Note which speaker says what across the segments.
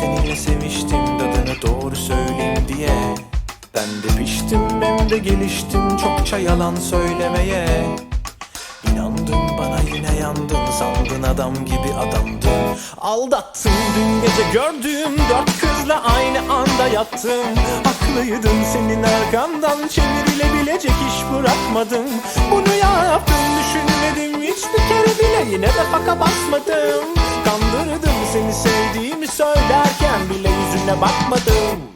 Speaker 1: seninle seviştim Dadını doğru söyleyeyim diye. Ben de piştim hem de geliştim Çokça yalan söylemeye. İnandın bana yine yandın Sandın adam gibi adamdın. Aldattın dün gece gördüğüm Dört kızla aynı anda yattım Haklıydın senin arkandan Çevrilebilecek iş bırakmadım Bunu yaptım düşünmedim Hiçbir kere bile yine de faka basmadım. Kandırdım seni sevdiğimi söylerken Bile yüzüne bakmadım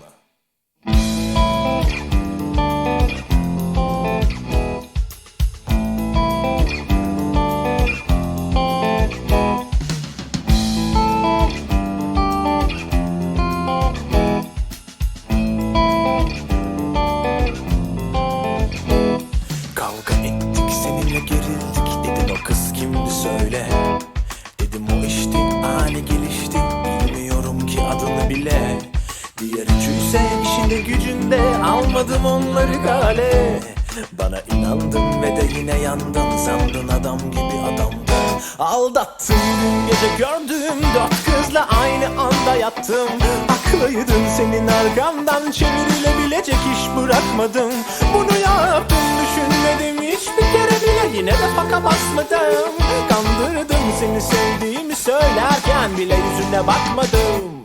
Speaker 1: Bana inandın ve de yine yandın. Sandın adam gibi adamdın. Aldattın. Dün gece gördüğüm Dört kızla aynı anda yattım Haklıydın senin arkandan Çevrilebilecek iş bırakmadım Bunu yaptım düşünmedim Hiçbir kere bile yine de faka basmadım. Kandırdım seni sevdiğimi söylerken Bile yüzüne bakmadım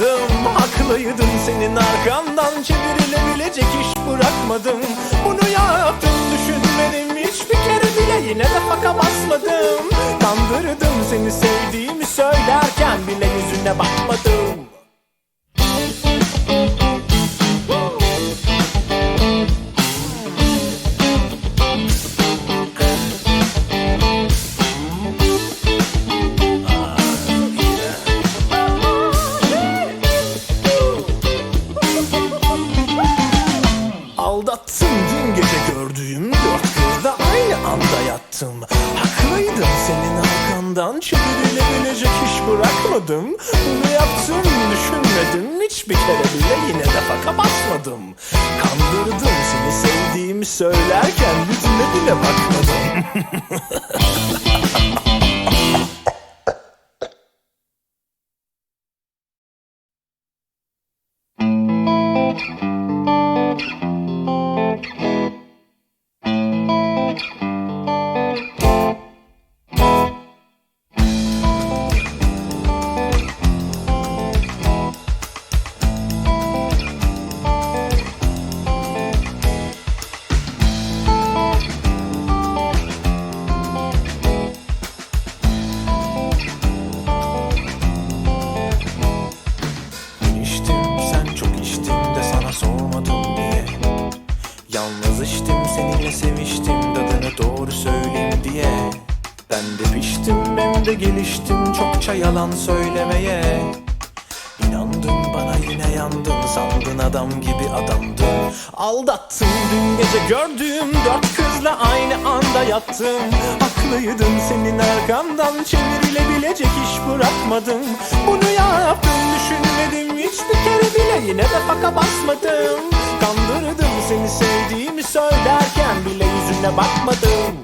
Speaker 1: anda yattım Haklıydın senin arkandan. Çevrilebilecek iş bırakmadım Bunu yaptım düşünmedim hiçbir kere bile yine de faka basmadım Kandırdım seni sevdiğimi söylerken bile yüzüne bakmadım arkandan çevrilebilecek iş bırakmadım. Bunu yaptım düşünmedim. Hiçbir kere bile yine de faka basmadım Kandırdım seni sevdiğimi söylerken yüzüne bile bakmadım seninle seviştim Dadını doğru söyleyeyim diye. Ben de piştim hem de geliştim Çokça yalan söylemeye yine yandın Sandın adam gibi adamdın. Aldattın dün gece gördüğüm Dört kızla aynı anda yattım Haklıydın senin arkandan Çevrilebilecek iş bırakmadım Bunu yaptım düşünmedim Hiçbir kere bile yine de faka basmadım. Kandırdım seni sevdiğimi söylerken Bile yüzüne bakmadım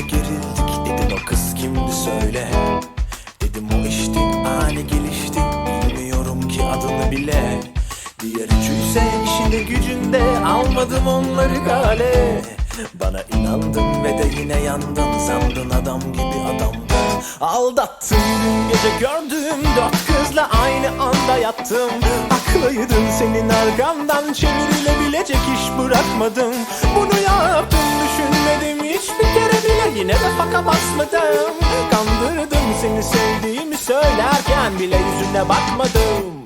Speaker 1: gerildik Dedin o kız kimdi söyle. Dedim o işte ani gelişti. Bilmiyorum ki adını bile. Diğer üçüyse işinde gücünde Almadım onları gale. Bana inandın ve de yine yandın Sandın adam gibi adamdın Aldattın dün gece gördüğüm Dört kızla aynı anda yattım. Haklıydın senin arkandan Çevrilebilecek iş bırakmadım Bunu yaptım düşünmedim Hiçbir de faka basmadım Kandırdım seni sevdiğimi söylerken Bile yüzüne bakmadım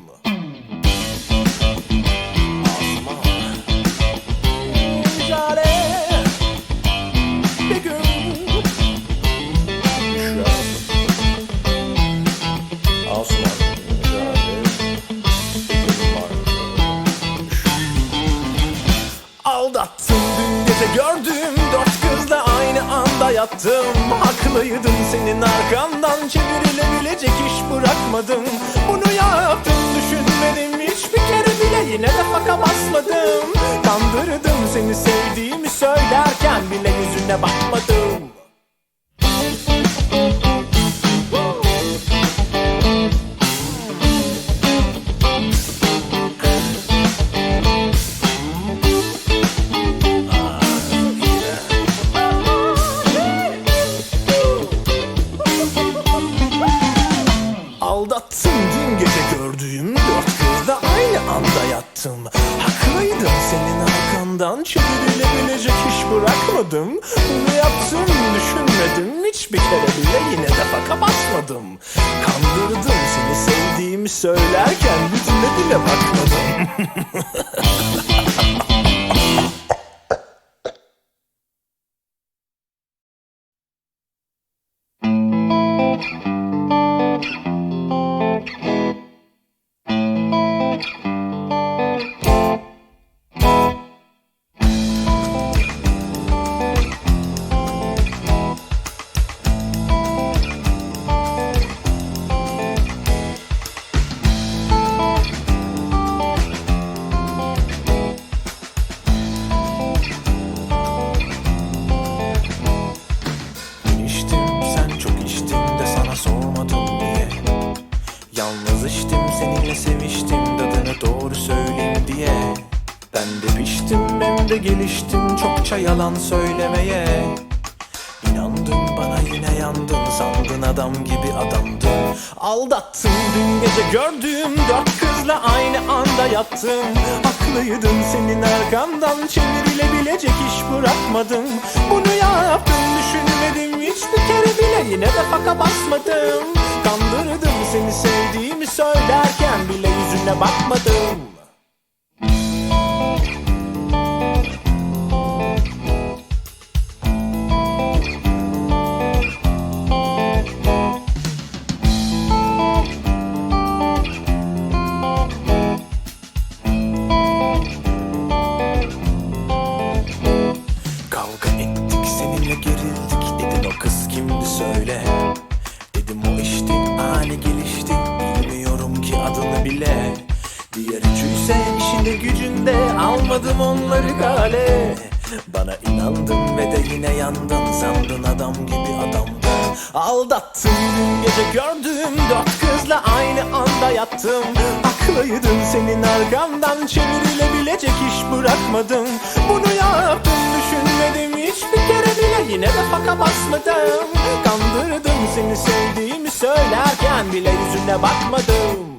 Speaker 1: yattım Haklıydın senin arkandan. Çevrilebilecek iş bırakmadım. Bunu yaptım düşünmedim. Hiçbir kere bile yine de faka basmadım. Kandırdım seni sevdiğimi söylerken Bile yüzüne bakmadım arkandan çevrilebilecek iş bırakmadım. Bunu yaptım düşünmedim. Hiçbir kere bile yine de faka basmadım Kandırdım seni sevdiğimi söylerken yüzüne bile bakmadım Ben de piştim ben de geliştim çokça yalan söylemeye. İnandın bana yine yandın sandın adam gibi adamdın. Aldattın dün gece gördüğüm dört kızla aynı anda yattım Haklıydın senin arkandan çevrilebilecek iş bırakmadım Bunu yaptım düşünmedim hiçbir kere bile yine de faka basmadım Kandırdım seni sevdiğimi söylerken bile yüzüne bakmadım işinde gücünde almadım onları gale. Bana inandın ve de yine yandın sandın adam gibi adamdın Aldattın dün gece gördüğüm dört kızla aynı anda yattım. Haklıydın senin arkandan çevrilebilecek iş bırakmadım. Bunu yaptım düşünmedim hiçbir kere bile yine de faka basmadım. Kandırdım seni sevdiğimi söylerken bile yüzüne bakmadım